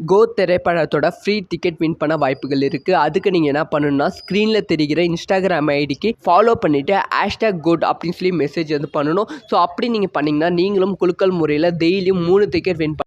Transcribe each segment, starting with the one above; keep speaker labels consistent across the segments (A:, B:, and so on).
A: கோ திரைப்படத்தோட free ticket win பண்ண வாய்ப்புகள் இருக்குது அதுக்கு நீங்கள் என்ன பண்ணணும்னா ஸ்க்ரீனில் தெரிகிற இன்ஸ்டாகிராம் ஐடிக்கு ஃபாலோ பண்ணிவிட்டு ஹேஷ்டேக் குட் அப்படின்னு சொல்லி மெசேஜ் வந்து பண்ணணும். ஸோ அப்படி நீங்கள் பண்ணிங்கன்னா நீங்களும் குலுக்கல் முறையில் டெய்லியும் மூணு டிக்கெட் வின்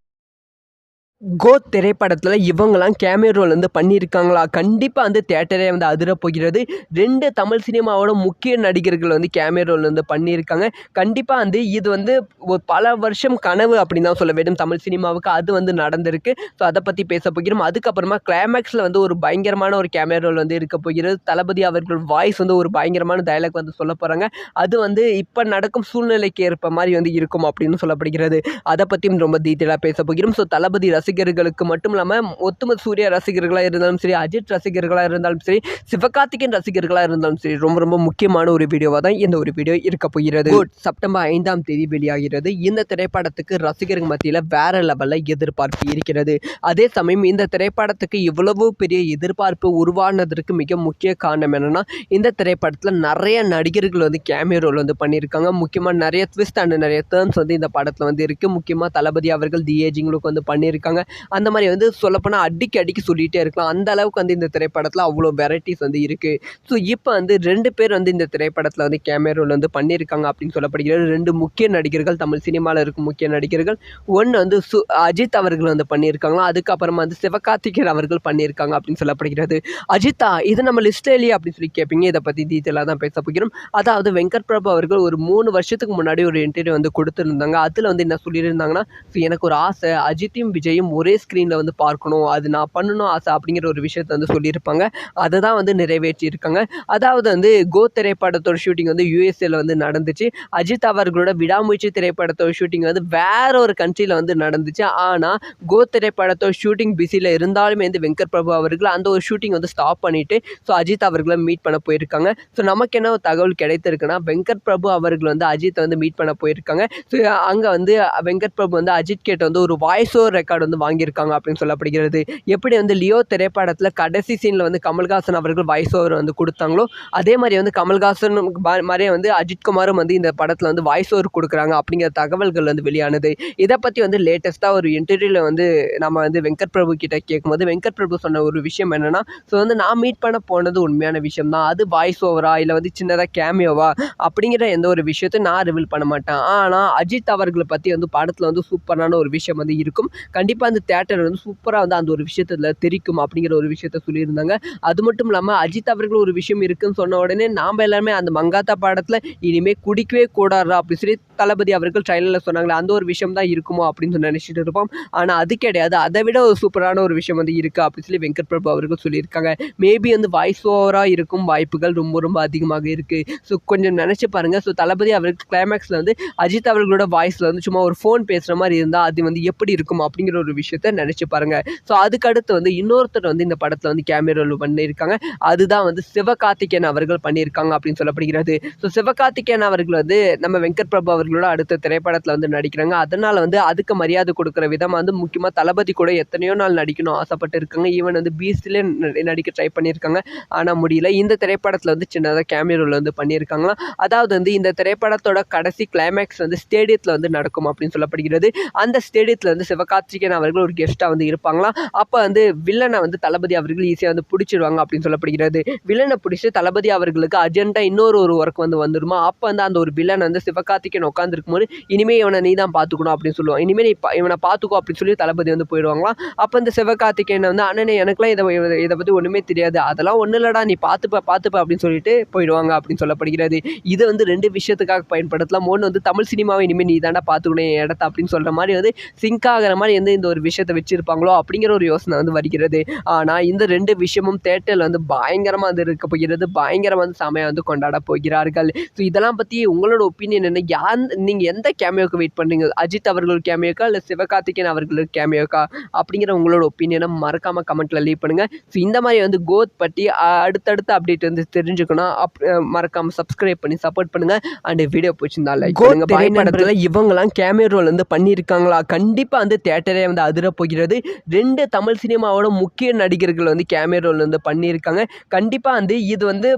A: கோ திரைப்படத்தில் இவங்கெல்லாம் கேமியோ ரோல் வந்து பண்ணியிருக்காங்களா? கண்டிப்பாக வந்து தேட்டரே வந்து அதிர போகிறது. ரெண்டு தமிழ் சினிமாவோட முக்கிய நடிகர்கள் வந்து கேமியோ ரோல் வந்து பண்ணியிருக்காங்க. கண்டிப்பாக வந்து இது வந்து ஒரு பல வருஷம் கனவு அப்படின்னு தான் சொல்ல வேண்டும். தமிழ் சினிமாவுக்கு அது வந்து நடந்திருக்கு. ஸோ அதை பற்றி பேச போகிறோம். அதுக்கப்புறமா கிளைமேக்ஸில் வந்து ஒரு பயங்கரமான ஒரு கேமியோ ரோல் வந்து இருக்க போகிறது. தளபதி அவர்கள் வாய்ஸ் வந்து ஒரு பயங்கரமான டயலாக் வந்து சொல்ல போகிறாங்க அது வந்து இப்போ நடக்கும் சூழ்நிலைக்கு ஏற்ப மாதிரி வந்து இருக்கும் அப்படின்னு சொல்லப்படுகிறது. அதை பற்றியும் ரொம்ப டீட்டெயிலாக பேச போகிறோம். ஸோ தளபதி ரசிகர்களுக்கு மட்டும் இல்லாமல் ஒத்துமொத்த சூர்யா ரசிகர்களாக இருந்தாலும் சரி அஜித் ரசிகர்களாக இருந்தாலும் சரி சிவகார்த்திகேயன் ரசிகர்களாக இருந்தாலும் சரி ரொம்ப ரொம்ப முக்கியமான ஒரு வீடியோவாக தான் இந்த ஒரு வீடியோ இருக்க போகிறது. செப்டம்பர் ஐந்தாம் தேதி வெளியாகிறது. இந்த திரைப்படத்துக்கு ரசிகர்கள் மத்தியில் வேற லெவலில் எதிர்பார்ப்பு இருக்கிறது. அதே சமயம் இந்த திரைப்படத்துக்கு இவ்வளவு பெரிய எதிர்பார்ப்பு உருவானதற்கு மிக முக்கிய காரணம் என்னன்னா இந்த திரைப்படத்தில் நிறைய நடிகர்கள் வந்து கேமியோ ரோல் வந்து பண்ணியிருக்காங்க. முக்கியமாக நிறைய ட்விஸ்ட் அண்ட் நிறைய டேர்ன்ஸ் வந்து இந்த படத்தில் வந்து இருக்குது முக்கியமாக தளபதி அவர்கள் தி ஏஜிங்களுக்கு வந்து பண்ணியிருக்காங்க. அந்த மாதிரி வந்து சொல்லப்போனால் அடிக்கி அடிக்கி சொல்லிகிட்டே இருக்கலாம். அந்த அளவுக்கு வந்து இந்த திரைப்படத்தில் அவ்வளோ வெரைட்டிஸ் வந்து இருக்குது ஸோ இப்போ வந்து ரெண்டு பேர் வந்து இந்த திரைப்படத்தில் வந்து கேமரோவில் வந்து பண்ணியிருக்காங்க அப்படின்னு சொல்லப்படுகிறது. ரெண்டு முக்கிய நடிகர்கள் தமிழ் சினிமாவில் இருக்கும் முக்கிய நடிகர்கள். ஒன்று வந்து சு அஜித் அவர்கள் வந்து பண்ணியிருக்காங்களா அதுக்கப்புறமா வந்து சிவகார்த்திகேயன் அவர்கள் பண்ணியிருக்காங்க அப்படின்னு சொல்லப்படுகிறது. அஜித்தா இது நம்ம லிஸ்ட்டில் இல்லையா அப்படின்னு சொல்லி கேட்பீங்க இதை பற்றி டீட்டெயிலாக தான் பேச போகிறோம். அதாவது வெங்கட் பிரபு அவர்கள் ஒரு மூணு வருஷத்துக்கு முன்னாடி ஒரு இன்டர்வியூ வந்து கொடுத்துருந்தாங்க. அதில் வந்து என்ன சொல்லியிருந்தாங்கன்னா எனக்கு ஒரு ஆசை. அஜித்தையும் விஜயும் ஒரே ஸ்க்ரீனில் வந்து பார்க்கணும். அது நான் பண்ணணும் ஆசை அப்படிங்கிற ஒரு விஷயத்தை வந்து சொல்லியிருப்பாங்க. அதை தான் வந்து நிறைவேற்றியிருக்காங்க. அதாவது வந்து கோ திரைப்படத்தோட ஷூட்டிங் வந்து யூஎஸ்ஏல வந்து நடந்துச்சு. அஜித் அவர்களோட விடாமுயற்சி திரைப்படத்தோட ஷூட்டிங் வந்து வேற ஒரு கண்ட்ரியில் வந்து நடந்துச்சு. ஆனால் கோ திரைப்படத்தோட ஷூட்டிங் பிஸியில் இருந்தாலுமே வந்து வெங்கட் பிரபு அவர்கள் அந்த ஒரு ஷூட்டிங் வந்து ஸ்டாப் பண்ணிட்டு ஸோ அஜித் அவர்களை மீட் பண்ண போயிருக்காங்க. ஸோ நமக்கு என்ன ஒரு தகவல் கிடைத்திருக்குன்னா வெங்கட் பிரபு அவர்கள் வந்து அஜித்தை வந்து மீட் பண்ண போயிருக்காங்க. ஸோ அங்கே வந்து வெங்கட் பிரபு வந்து அஜித் கேட்ட வந்து ஒரு வாய்ஸ் ஓவர் ரெக்கார்டு வந்து வாங்கியிருக்காங்க அப்படின்னு சொல்லப்படுகிறது. எப்படி வந்து லியோ திரைப்படத்தில் கடைசி சீனில் வந்து கமல்ஹாசன் அவர்கள் வாய்ஸ் ஓவர் வந்து கொடுத்தாங்களோ அதே மாதிரி வந்து கமல்ஹாசன் மா- மாதிரியே வந்து அஜித்குமாரும் வந்து இந்த படத்தில் வந்து வாய்ஸ் ஓவர் கொடுக்குறாங்க அப்படிங்கிற தகவல்கள் வந்து வெளியானது. இதை பற்றி வந்து லேட்டஸ்ட்டாக ஒரு இன்டர்வியூவில் வந்து நம்ம வந்து வெங்கட் பிரபு கிட்ட கேட்கும்போது வெங்கட் பிரபு சொன்ன ஒரு விஷயம் என்னென்னா ஸோ வந்து நான் மீட் பண்ண போனது உண்மையான விஷயம் தான் அது வாய்ஸ் ஓவரா இல்லை வந்து சின்னதாக கேமியோவா அப்படிங்கிற எந்த ஒரு விஷயத்தையும் நான் ரிவீல் பண்ண மாட்டேன். ஆனால் அஜித் அவர்களை பற்றி வந்து படத்தில் வந்து சூப்பரான ஒரு விஷயம் வந்து இருக்கும். கண்டிப்பாக அந்த தேட்டர் வந்து சூப்பராக வந்து அந்த ஒரு விஷயத்தில் தெரிக்கும் அப்படிங்கிற ஒரு விஷயத்த சொல்லியிருந்தாங்க. அது மட்டும் இல்லாமல் அஜித் அவர்கள் ஒரு விஷயம் இருக்குன்னு சொன்ன உடனே நாம் எல்லாருமே அந்த மங்காத்தா படத்தில் இனிமேல் குடிக்கவே கூடாதா அப்படி சொல்லி தளபதி அவர்கள் ட்ரைலரில் சொன்னாங்களே அந்த ஒரு விஷயம் தான் இருக்குமோ அப்படின்னு சொல்லி நினச்சிட்டு இருப்போம். ஆனால் அது கிடையாது. அதை விட ஒரு சூப்பரான ஒரு விஷயம் வந்து இருக்குது அப்படின்னு சொல்லி வெங்கட் பிரபு அவர்கள் சொல்லியிருக்காங்க. மேபி வந்து வாய்ஸ் ஓவராக இருக்கும் வாய்ப்புகள் ரொம்ப ரொம்ப அதிகமாக இருக்குது ஸோ கொஞ்சம் நினச்சி பாருங்கள் ஸோ தளபதி அவருக்கு கிளைமேக்ஸில் வந்து அஜித் அவர்களோட வாய்ஸில் வந்து சும்மா ஒரு ஃபோன் பேசுகிற மாதிரி இருந்தால் அது வந்து எப்படி இருக்கும் அப்படிங்கிற ஒரு விஷயத்த நினச்சி பாருங்கள் ஸோ அதுக்கடுத்து வந்து இன்னொருத்தர் வந்து இந்த படத்தில் வந்து கேமரா பண்ணியிருக்காங்க. அதுதான் வந்து சிவகார்த்திகேயன் அவர்கள் பண்ணியிருக்காங்க அப்படின்னு சொல்லப்படுகிறது. ஸோ சிவகார்த்திகேயன் அவர்கள் வந்து நம்ம வெங்கட் பிரபு அவர்களோட அடுத்த திரைப்படத்தில் வந்து நடிக்கிறாங்க. அதனால் வந்து அதுக்கு மரியாதை கொடுக்குற விதமாக வந்து முக்கியமாக தளபதி கூட எத்தனையோ நாள் நடிக்கணும் ஆசைப்பட்டு இருக்காங்க. ஈவன் வந்து பீஸ்ட்லேயே நடிக்க ட்ரை பண்ணியிருக்காங்க. ஆனால் முடியல. இந்த திரைப்படத்தில் வந்து சின்னதாக கேமியோவில் வந்து பண்ணியிருக்காங்களாம். அதாவது வந்து இந்த திரைப்படத்தோட கடைசி கிளைமேக்ஸ் வந்து ஸ்டேடியத்தில் வந்து நடக்கும் அப்படின்னு சொல்லப்படுகிறது. அந்த ஸ்டேடியத்தில் வந்து சிவகார்த்திகேயன் அவர்கள் ஒரு கெஸ்ட்டாக வந்து இருப்பாங்களாம் அப்போ வந்து வில்லனை வந்து தளபதி அவர்கள் ஈஸியாக வந்து பிடிச்சிடுவாங்க அப்படின்னு சொல்லப்படுகிறது. வில்லனை பிடிச்சி தளபதி அவர்களுக்கு அர்ஜென்ட்டாக இன்னொரு ஒரு ஒர்க் வந்து வந்துருமா? அப்போ வந்து அந்த ஒரு வில்லன் வந்து சிவகார்த்திகேயன் உட்காந்துருக்கும்போது இனிமேல் இவனை நீ தான் பார்த்துக்கணும் அப்படின்னு சொல்லுவான். இனிமேல் நீ பா- இவனை பார்த்துக்கோ அப்படின்னு சொல்லி தளபதி வந்து போயிடுவாங்களாம் அப்போ இந்த சிவகார்த்திகேயன் வந்து அண்ணனே எனக்குலாம் இதை இதை- பற்றி ஒன்றுமே தெரியாது. அதெல்லாம் ஒன்றும் இல்லைடா நீ பார்த்துப்ப பார்த்துப்ப அப்படின்னு சொல்லிட்டு போயிடுவாங்க அப்படின்னு சொல்லப்படுகிறது. இது வந்து ரெண்டு விஷயத்துக்காக பயன்படுத்தலாம். ஒன்று வந்து தமிழ் சினிமாவை இனிமேல் நீ தாண்டா பார்த்துக்கணும் என் இடத்த அப்படின்னு சொல்கிற மாதிரி வந்து சிங்க் ஆகிற மாதிரி வந்து இந்த ஒரு விஷயத்தை வச்சிருப்பாங்களோ அப்படிங்கிற ஒரு யோசனை வந்து வருகிறது. ஆனால் இந்த ரெண்டு விஷயமும் தேட்டரில் வந்து பயங்கரமாக வந்து இருக்க போகிறது. பயங்கரமாக வந்து செமையாக வந்து கொண்டாட போகிறார்கள். ஸோ இதெல்லாம் பற்றி உங்களோட ஒப்பீனியன் என்ன? யார் நீங்கள் எந்த கேமியோக்கு வெயிட் பண்ணுறீங்க அஜித் அவர்கள் கேமியோக்கா இல்லை சிவகார்த்திகேயன் அவர்கள் கேமியோக்கா அப்படிங்கிற உங்களோட ஒப்பீனியனை மறக்காமல் கமெண்ட்டில் லீவ் பண்ணுங்கள் ஸோ இந்த மாதிரி வந்து கோத் பற்றி அடுத்தடுத்த அப்டேட் வந்து தெரிஞ்சுக்கணும். அப் மறக்காமல் சப்ஸ்கிரைப் பண்ணி சப்போர்ட் பண்ணுங்கள் அண்ட் வீடியோ பிடிச்சிருந்தா லைக் பண்ணுங்க. பயன்படுத்தல இவங்கெல்லாம் கேமியோ ரோல் வந்து பண்ணியிருக்காங்களா? கண்டிப்பாக வந்து தேட்டரே வந்து வந்து அதிர போகிறது ரெண்டு தமிழ் சினிமாவோட முக்கிய நடிகர்கள் வந்து கேமியோ ரோல் வந்து பண்ணியிருக்காங்க. கண்டிப்பாக வந்து இது வந்து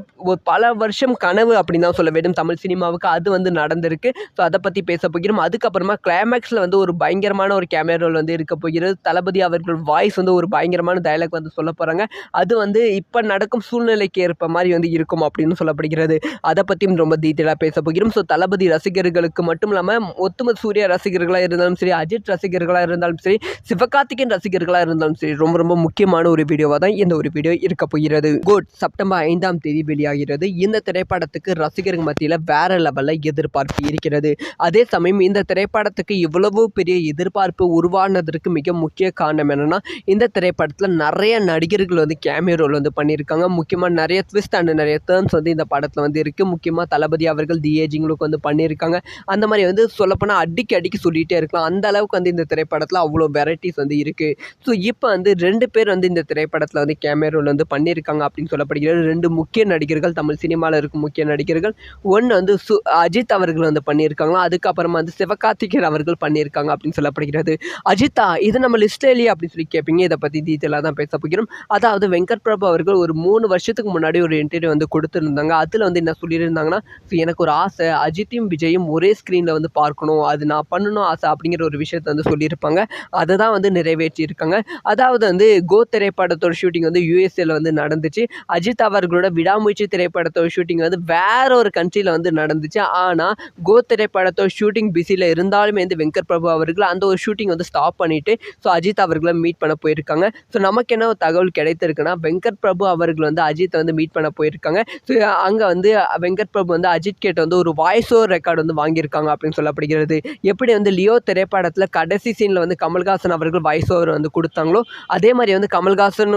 A: பல வருஷம் கனவு அப்படின்னு தான் சொல்ல வேண்டும். தமிழ் சினிமாவுக்கு அது வந்து நடந்திருக்கு. ஸோ அதை பற்றி பேச போகிறோம். அதுக்கப்புறமா கிளைமேக்ஸில் வந்து ஒரு பயங்கரமான ஒரு கேமியோ ரோல் வந்து இருக்க போகிறது. தளபதி அவர்கள் வாய்ஸ் வந்து ஒரு பயங்கரமான டைலாக் வந்து சொல்ல போகிறாங்க அது வந்து இப்போ நடக்கும் சூழ்நிலைக்கு ஏற்ப மாதிரி வந்து இருக்கும் அப்படின்னு சொல்லப்படுகிறது. அதை பற்றியும் ரொம்ப டீட்டெயிலாக பேச போகிறோம். ஸோ தளபதி ரசிகர்களுக்கு மட்டும் இல்லாமல் ஒத்தும சூர்யா ரசிகர்களாக இருந்தாலும் சரி அஜித் ரசிகர்களாக இருந்தாலும் சரி சிவகார்த்திகேயன் ரசிகர்களாக இருந்தாலும் சரி ரொம்ப ரொம்ப முக்கியமான ஒரு வீடியோவாக தான் இந்த ஒரு வீடியோ இருக்க போகிறது. குட் செப்டம்பர் ஐந்தாம் தேதி வெளியாகிறது. இந்த திரைப்படத்துக்கு ரசிகர்கள் மத்தியில் வேற லெவலில் எதிர்பார்ப்பு இருக்கிறது. அதே சமயம் இந்த திரைப்படத்துக்கு இவ்வளவு பெரிய எதிர்பார்ப்பு உருவானதற்கு மிக முக்கிய காரணம் என்னென்னா இந்த திரைப்படத்தில் நிறைய நடிகர்கள் வந்து கேமியோ வந்து பண்ணியிருக்காங்க. முக்கியமாக நிறைய ட்விஸ்ட் அண்ட் நிறைய டேர்ன்ஸ் வந்து இந்த படத்தில் வந்து இருக்குது முக்கியமாக தளபதி அவர்கள் திஏஜிங்களுக்கு வந்து பண்ணியிருக்காங்க. அந்த மாதிரி வந்து சொல்லப்போனால் அடிக்கி அடிக்கி சொல்லிகிட்டே இருக்கலாம். அந்த அளவுக்கு வந்து இந்த திரைப்படத்தில் அவ்வளோ வெரைட்டிஸ் வந்து இருக்குது ஸோ இப்போ வந்து ரெண்டு பேர் வந்து இந்த திரைப்படத்தில் வந்து கேமரோவில் வந்து பண்ணியிருக்காங்க அப்படின்னு சொல்லப்படுகிறது. ரெண்டு முக்கிய நடிகர்கள் தமிழ் சினிமாவில் இருக்கும் முக்கிய நடிகர்கள். ஒன்று வந்து சு அஜித் அவர்கள் வந்து பண்ணியிருக்காங்க. அதுக்கப்புறமா வந்து சிவகார்த்திகேயன் அவர்கள் பண்ணியிருக்காங்க அப்படின்னு சொல்லப்படுகிறது. அஜித்தா இது நம்ம லிஸ்ட்ல இல்லையா அப்படின்னு சொல்லி கேட்பீங்க இதை பற்றி டீட்டெயிலாக தான் பேச போகிறோம். அதாவது வெங்கட் பிரபு அவர்கள் ஒரு மூணு வருஷத்துக்கு முன்னாடி ஒரு இன்டர்வியூ வந்து கொடுத்துருந்தாங்க. அதில் வந்து என்ன சொல்லியிருந்தாங்கன்னா ஸோ எனக்கு ஒரு ஆசை. அஜித்தையும் விஜயும் ஒரே ஸ்க்ரீனில் வந்து பார்க்கணும். அது நான் பண்ணணும் ஆசை அப்படிங்கிற ஒரு விஷயத்தை வந்து சொல்லியிருப்பாங்க. அதை தான் வந்து நிறைவேற்றியிருக்காங்க. அதாவது வந்து கோ திரைப்படத்தோட ஷூட்டிங் வந்து யூஎஸ்ஏல வந்து நடந்துச்சு. அஜித் அவர்களோட விடாமுயற்சி திரைப்படத்தோட ஷூட்டிங் வந்து வேற ஒரு கண்ட்ரியில் வந்து நடந்துச்சு. ஆனால் கோ திரைப்படத்தோட ஷூட்டிங் பிஸியில் இருந்தாலுமே வந்து வெங்கட் பிரபு அவர்கள் அந்த ஒரு ஷூட்டிங் வந்து ஸ்டாப் பண்ணிவிட்டு ஸோ அஜித் அவர்களை மீட் பண்ண போயிருக்காங்க. ஸோ நமக்கு என்ன ஒரு தகவல் கிடைத்திருக்குன்னா வெங்கட் பிரபு அவர்கள் வந்து அஜித்தை வந்து மீட் பண்ண போயிருக்காங்க. ஸோ அங்கே வந்து வெங்கட் பிரபு வந்து அஜித் கேட்ட வந்து ஒரு வாய்ஸ் ஓவர் ரெக்கார்டு வந்து வாங்கியிருக்காங்க அப்படின்னு சொல்லப்படுகிறது. எப்படி வந்து லியோ திரைப்படத்தில் கடைசி சீனில் வந்து கமல்ஹாசன் அவர்கள் வாய்ஸ் ஓவர் வந்து கொடுத்தாங்களோ அதே மாதிரி வந்து கமல்ஹாசன்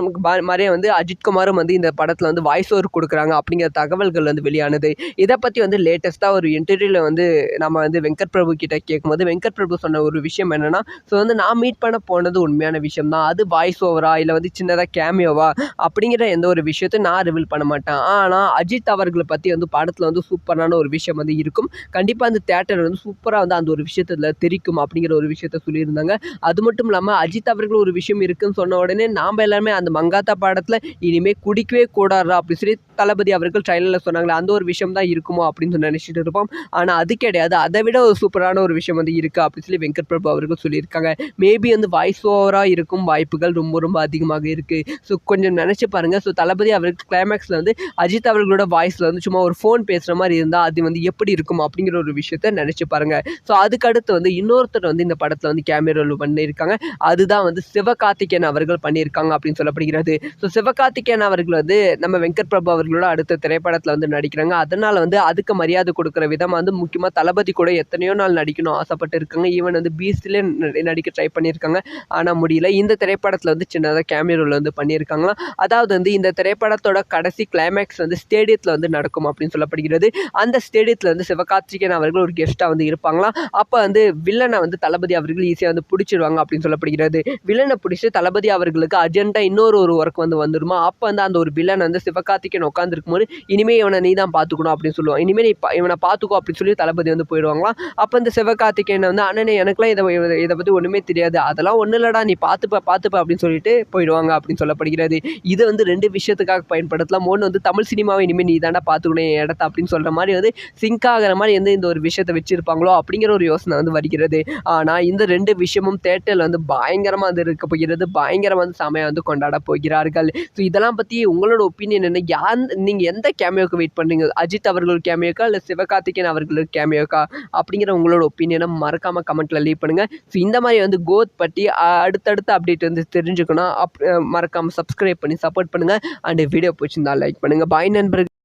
A: மாதிரியே வந்து அஜித்குமாரும் வந்து இந்த படத்தில் வந்து வாய்ஸ் ஓவர் கொடுக்குறாங்க அப்படிங்கிற தகவல்கள் வந்து வெளியானது. இதை பற்றி வந்து லேட்டஸ்ட்டாக ஒரு இன்டர்வியூவில் வந்து நம்ம வந்து வெங்கட் பிரபு கிட்ட கேட்கும்போது வெங்கட் பிரபு சொன்ன ஒரு விஷயம் என்னென்னா ஸோ வந்து நான் மீட் பண்ண போனது உண்மையான விஷயம் தான். அது வாய்ஸ் ஓவரா இல்லை வந்து சின்னதாக கேமியோவா அப்படிங்கிற எந்த ஒரு விஷயத்தையும் நான் ரிவீல் பண்ண மாட்டேன். ஆனால் அஜித் அவர்களை பற்றி வந்து படத்தில் வந்து சூப்பரான ஒரு விஷயம் வந்து இருக்கும். கண்டிப்பாக அந்த தேட்டர் வந்து சூப்பராக வந்து அந்த ஒரு விஷயத்தில் தெரிக்கும் அப்படிங்கிற ஒரு விஷயத்த சொல்லியிருந்தாங்க. அது மட்டும் இல்லாமல் அஜித் அவர்கள் ஒரு விஷயம் இருக்குன்னு சொன்ன உடனே நாம் எல்லாருமே அந்த மங்காத்தா படத்தில் இனிமேல் குடிக்கவே கூடாதா அப்படி சொல்லி தளபதி அவர்கள் ட்ரைலரில் சொன்னாங்களே அந்த ஒரு விஷயம் தான் இருக்குமோ அப்படின்னு சொல்லி நினச்சிட்டு இருப்போம். ஆனால் அது கிடையாது. அதை விட ஒரு சூப்பரான ஒரு விஷயம் வந்து இருக்குது அப்படின்னு சொல்லி வெங்கட் பிரபு அவர்கள் சொல்லியிருக்காங்க. மேபி வந்து வாய்ஸ் ஓவராக இருக்கும். வாய்ப்புகள் ரொம்ப ரொம்ப அதிகமாக இருக்குது ஸோ கொஞ்சம் நினச்சி பாருங்கள் ஸோ தளபதி அவருக்கு கிளைமேக்ஸில் வந்து அஜித் அவர்களோட வாய்ஸில் வந்து சும்மா ஒரு ஃபோன் பேசுகிற மாதிரி இருந்தால் அது வந்து எப்படி இருக்கும் அப்படிங்கிற ஒரு விஷயத்த நினச்சி பாருங்கள் ஸோ அதுக்கடுத்து வந்து இன்னொருத்தர் வந்து இந்த படத்தில் வந்து கேமரா பண்ணியிருக்கு பண்ணியிருக்காங்க. அதுதான் வந்து சிவகார்த்திகேயன் அவர்கள் பண்ணியிருக்காங்க அப்படின்னு சொல்லப்படுகிறது. ஸோ சிவகார்த்திகேயன் அவர்கள் வந்து நம்ம வெங்கட் பிரபு அவர்களோட அடுத்த திரைப்படத்தில் வந்து நடிக்கிறாங்க. அதனால் வந்து அதுக்கு மரியாதை கொடுக்குற விதமாக வந்து முக்கியமாக தளபதி கூட எத்தனையோ நாள் நடிக்கணும் ஆசைப்பட்டு இருக்காங்க. ஈவன் வந்து பீஸ்ட்லேயே நடிக்க ட்ரை பண்ணியிருக்காங்க. ஆனால் முடியல. இந்த திரைப்படத்தில் வந்து சின்னதாக கேமியோவில் வந்து பண்ணியிருக்காங்களாம். அதாவது வந்து இந்த திரைப்படத்தோட கடைசி கிளைமேக்ஸ் வந்து ஸ்டேடியத்தில் வந்து நடக்கும் அப்படின்னு சொல்லப்படுகிறது. அந்த ஸ்டேடியத்தில் வந்து சிவகார்த்திகேயன் அவர்கள் ஒரு கெஸ்ட்டாக வந்து இருப்பாங்களாம். அப்போ வந்து வில்லனை வந்து தளபதி அவர்கள் ஈஸியாக வந்து பிடிச்சிருவாங்க அப்படின்னு சொல்லப்படுகிறது. வில்லனை பிடிச்சி தளபதி அவர்களுக்கு அர்ஜென்ட்டாக இன்னொரு ஒரு ஒர்க் வந்து வந்துருமா? அப்போ வந்து அந்த ஒரு வில்லன் வந்து சிவகார்த்திகேயன் உட்காந்துருக்கும் போது இனிமேல் இவனை நீ தான் பார்த்துக்கணும் அப்படின்னு சொல்லுவான். இனிமேல் நீ பா- இவனை பார்த்துக்கோ அப்படின்னு சொல்லி தளபதி வந்து போயிடுவாங்களாம். அப்போ இந்த சிவகார்த்திகேயன் வந்து அண்ணனே எனக்குலாம் இதை இதை- இதை பற்றி ஒன்றுமே தெரியாது. அதெல்லாம் ஒன்றும் இல்லடா நீ பார்த்துப்ப பார்த்துப்ப அப்படின்னு சொல்லிட்டு போயிடுவாங்க அப்படின்னு சொல்லப்படுகிறது. இது வந்து ரெண்டு விஷயத்துக்காக பயன்படுத்தலாம். ஒன்று வந்து தமிழ் சினிமாவை இனிமேல் நீ தாண்டா பார்த்துக்கணும் என் இடத்த அப்படின்னு சொல்கிற மாதிரி வந்து சிங்க் ஆகிற மாதிரி வந்து இந்த ஒரு விஷயத்தை வச்சுருப்பாங்களோ அப்படிங்கிற ஒரு யோசனை வந்து வருகிறது. ஆனால் இந்த ரெண்டு விஷயமும் தேட்டர் தேட்டரில் வந்து பயங்கரமாக வந்து இருக்க போகிறது பயங்கரமாக வந்து செமையாக வந்து கொண்டாட போகிறார்கள். ஸோ இதெல்லாம் பற்றி உங்களோட ஒப்பீனியன் என்ன? யார் நீங்கள் எந்த கேமியோக்கு வெயிட் பண்ணுறீங்க அஜித் அவர்கள் கேமியோக்கா இல்லை சிவகார்த்திகேயன் அவர்களுக்கு கேமியோக்கா அப்படிங்கிற உங்களோட ஒப்பீனியனை மறக்காமல் கமெண்ட்டில் லீவ் பண்ணுங்கள் ஸோ இந்த மாதிரி வந்து கோத் பற்றி அடுத்தடுத்த அப்டேட் வந்து தெரிஞ்சுக்கணும். அப் மறக்காமல் சப்ஸ்கிரைப் பண்ணி சப்போர்ட் பண்ணுங்கள் அண்ட் வீடியோ பிடிச்சிருந்தா லைக் பண்ணுங்கள் பாய் நண்பர்கள்.